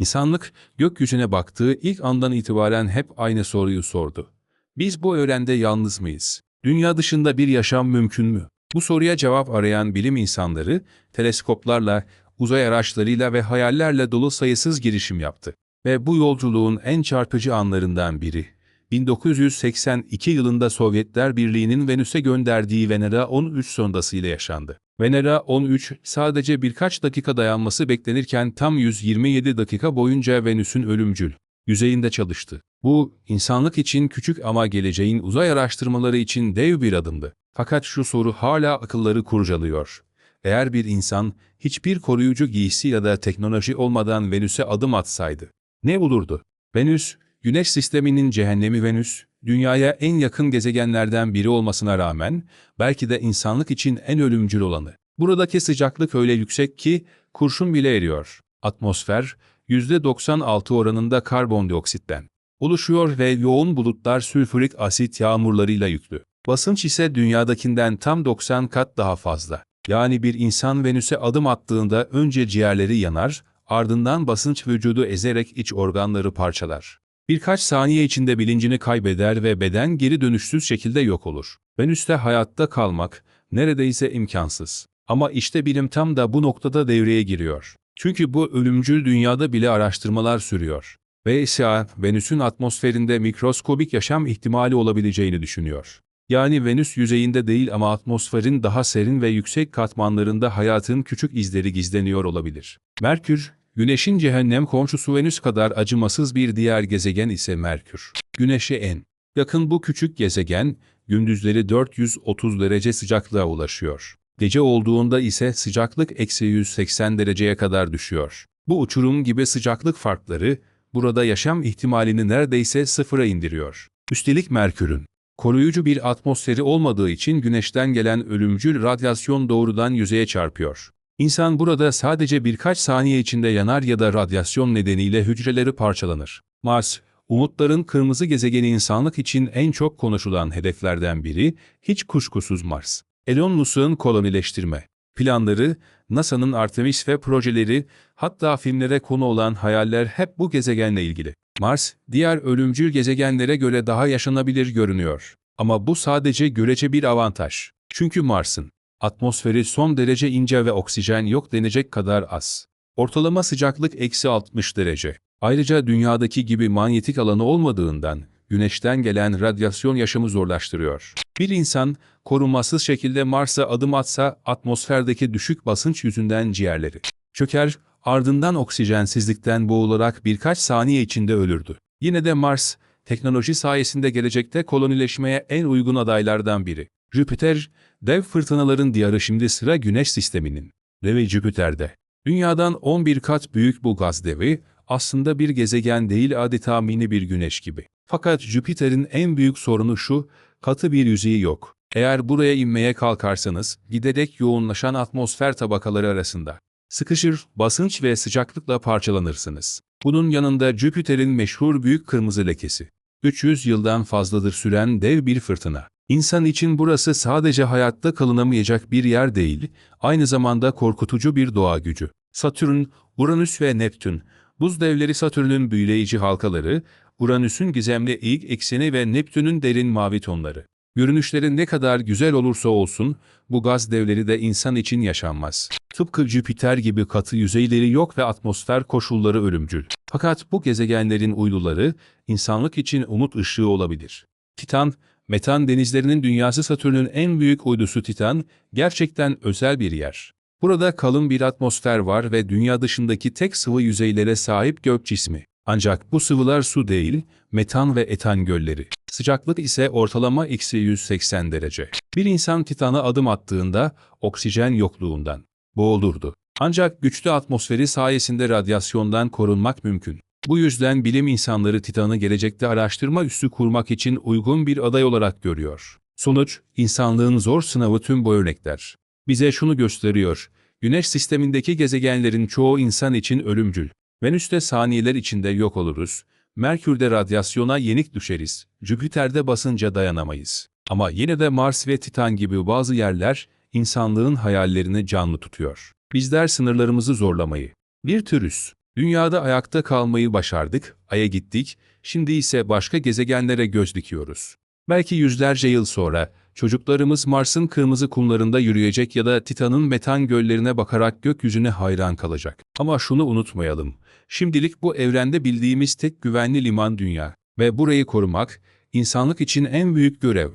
İnsanlık gökyüzüne baktığı ilk andan itibaren hep aynı soruyu sordu. Biz bu evrende yalnız mıyız? Dünya dışında bir yaşam mümkün mü? Bu soruya cevap arayan bilim insanları teleskoplarla, uzay araçlarıyla ve hayallerle dolu sayısız girişim yaptı. Ve bu yolculuğun en çarpıcı anlarından biri 1982 yılında Sovyetler Birliği'nin Venüs'e gönderdiği Venera 13 sondası ile yaşandı. Venera 13 sadece birkaç dakika dayanması beklenirken tam 127 dakika boyunca Venüs'ün ölümcül yüzeyinde çalıştı. Bu, insanlık için küçük ama geleceğin uzay araştırmaları için dev bir adımdı. Fakat şu soru hala akılları kurcalıyor. Eğer bir insan hiçbir koruyucu giysi ya da teknoloji olmadan Venüs'e adım atsaydı, ne olurdu? Venüs, Güneş sisteminin cehennemi Venüs, Dünya'ya en yakın gezegenlerden biri olmasına rağmen belki de insanlık için en ölümcül olanı. Buradaki sıcaklık öyle yüksek ki kurşun bile eriyor. Atmosfer, %96 oranında karbondioksitten oluşuyor ve yoğun bulutlar sülfürik asit yağmurlarıyla yüklü. Basınç ise dünyadakinden tam 90 kat daha fazla. Yani bir insan Venüs'e adım attığında önce ciğerleri yanar, ardından basınç vücudu ezerek iç organları parçalar. Birkaç saniye içinde bilincini kaybeder ve beden geri dönüşsüz şekilde yok olur. Venüs'te hayatta kalmak neredeyse imkansız. Ama işte bilim tam da bu noktada devreye giriyor. Çünkü bu ölümcül dünyada bile araştırmalar sürüyor. Ve ESA, Venüs'ün atmosferinde mikroskobik yaşam ihtimali olabileceğini düşünüyor. Yani Venüs yüzeyinde değil ama atmosferin daha serin ve yüksek katmanlarında hayatın küçük izleri gizleniyor olabilir. Merkür, Güneşin cehennem komşusu Venüs kadar acımasız bir diğer gezegen ise Merkür. Güneşe en yakın bu küçük gezegen, gündüzleri 430 derece sıcaklığa ulaşıyor. Gece olduğunda ise sıcaklık eksi 180 dereceye kadar düşüyor. Bu uçurum gibi sıcaklık farkları, burada yaşam ihtimalini neredeyse sıfıra indiriyor. Üstelik Merkür'ün koruyucu bir atmosferi olmadığı için güneşten gelen ölümcül radyasyon doğrudan yüzeye çarpıyor. İnsan burada sadece birkaç saniye içinde yanar ya da radyasyon nedeniyle hücreleri parçalanır. Mars, umutların kırmızı gezegeni insanlık için en çok konuşulan hedeflerden biri, hiç kuşkusuz Mars. Elon Musk'ın kolonileştirme planları, NASA'nın Artemis ve projeleri, hatta filmlere konu olan hayaller hep bu gezegenle ilgili. Mars, diğer ölümcül gezegenlere göre daha yaşanabilir görünüyor. Ama bu sadece görece bir avantaj. Çünkü Mars'ın Atmosferi son derece ince ve oksijen yok denecek kadar az. Ortalama sıcaklık eksi 60 derece. Ayrıca dünyadaki gibi manyetik alanı olmadığından güneşten gelen radyasyon yaşamı zorlaştırıyor. Bir insan korunmasız şekilde Mars'a adım atsa atmosferdeki düşük basınç yüzünden ciğerleri çöker, ardından oksijensizlikten boğularak birkaç saniye içinde ölürdü. Yine de Mars, teknoloji sayesinde gelecekte kolonileşmeye en uygun adaylardan biri. Jüpiter, dev fırtınaların diyarı şimdi sıra Güneş sisteminin. Devi Jüpiter'de. Dünyadan 11 kat büyük bu gaz devi, aslında bir gezegen değil adeta mini bir güneş gibi. Fakat Jüpiter'in en büyük sorunu şu, katı bir yüzeyi yok. Eğer buraya inmeye kalkarsanız, giderek yoğunlaşan atmosfer tabakaları arasında sıkışır, basınç ve sıcaklıkla parçalanırsınız. Bunun yanında Jüpiter'in meşhur büyük kırmızı lekesi. 300 yıldan fazladır süren dev bir fırtına. İnsan için burası sadece hayatta kalınamayacak bir yer değil, aynı zamanda korkutucu bir doğa gücü. Satürn, Uranüs ve Neptün, buz devleri Satürn'ün büyüleyici halkaları, Uranüs'ün gizemli eğik ekseni ve Neptün'ün derin mavi tonları. Görünüşleri ne kadar güzel olursa olsun, bu gaz devleri de insan için yaşanmaz. Tıpkı Jüpiter gibi katı yüzeyleri yok ve atmosfer koşulları ölümcül. Fakat bu gezegenlerin uyduları, insanlık için umut ışığı olabilir. Titan, Metan denizlerinin dünyası Satürn'ün en büyük uydusu Titan, gerçekten özel bir yer. Burada kalın bir atmosfer var ve dünya dışındaki tek sıvı yüzeylere sahip gök cismi. Ancak bu sıvılar su değil, metan ve etan gölleri. Sıcaklık ise ortalama eksi 180 derece. Bir insan Titan'a adım attığında oksijen yokluğundan boğulurdu. Ancak güçlü atmosferi sayesinde radyasyondan korunmak mümkün. Bu yüzden bilim insanları Titan'ı gelecekte araştırma üssü kurmak için uygun bir aday olarak görüyor. Sonuç, insanlığın zor sınavı tüm bu örnekler. Bize şunu gösteriyor, Güneş sistemindeki gezegenlerin çoğu insan için ölümcül. Venüs'te saniyeler içinde yok oluruz, Merkür'de radyasyona yenik düşeriz, Jüpiter'de basınca dayanamayız. Ama yine de Mars ve Titan gibi bazı yerler, insanlığın hayallerini canlı tutuyor. Bizler sınırlarımızı zorlamayı, bir türüz. Dünyada ayakta kalmayı başardık, Ay'a gittik, şimdi ise başka gezegenlere göz dikiyoruz. Belki yüzlerce yıl sonra çocuklarımız Mars'ın kırmızı kumlarında yürüyecek ya da Titan'ın metan göllerine bakarak gökyüzüne hayran kalacak. Ama şunu unutmayalım. Şimdilik bu evrende bildiğimiz tek güvenli liman dünya ve burayı korumak insanlık için en büyük görev.